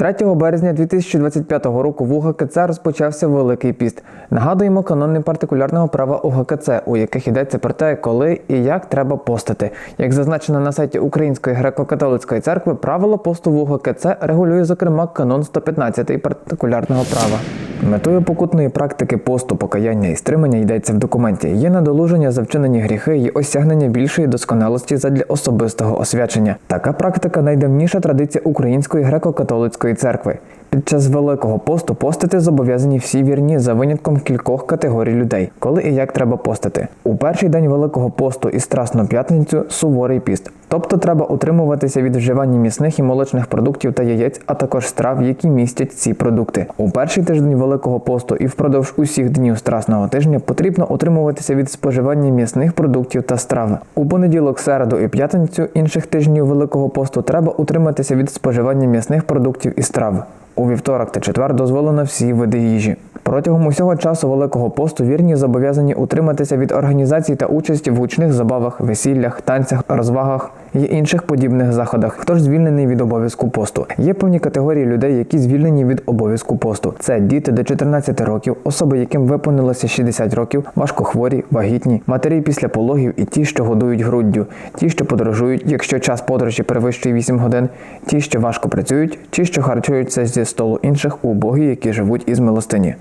3 березня 2025 року в УГКЦ розпочався Великий піст. Нагадуємо канони партикулярного права УГКЦ, у яких йдеться про те, коли і як треба постити. Як зазначено на сайті Української греко-католицької церкви, правило посту в УГКЦ регулює, зокрема, канон 115 партикулярного права. Метою покутної практики посту, покаяння і стримання йдеться в документі. Є надолуження за вчинені гріхи і осягнення більшої досконалості задля особистого освячення. Така практика найдавніша традиція Української греко-католицької церкви. Під час Великого посту постити зобов'язані всі вірні за винятком кількох категорій людей, коли і як треба постити. У перший день Великого посту і Страсну п'ятницю суворий піст. Тобто треба утримуватися від вживання м'ясних і молочних продуктів та яєць, а також страв, які містять ці продукти. У перший тиждень Великого посту і впродовж усіх днів Страсного тижня потрібно утримуватися від споживання м'ясних продуктів та страв. У понеділок, середу і п'ятницю інших тижнів Великого посту треба утриматися від споживання м'ясних продуктів і страв. У вівторок та четвер дозволено всі види їжі. Протягом усього часу Великого посту вірні зобов'язані утриматися від організацій та участі в гучних забавах, весіллях, танцях, розвагах і інших подібних заходах. Хто ж звільнений від обов'язку посту? Є певні категорії людей, які звільнені від обов'язку посту. Це діти до 14 років, особи, яким виповнилося 60 років, важкохворі, вагітні, матері після пологів і ті, що годують груддю, ті, що подорожують, якщо час подорожі перевищує 8 годин, ті, що важко працюють, ті, що харчуються зі столу інших убогі, які живуть із милостині.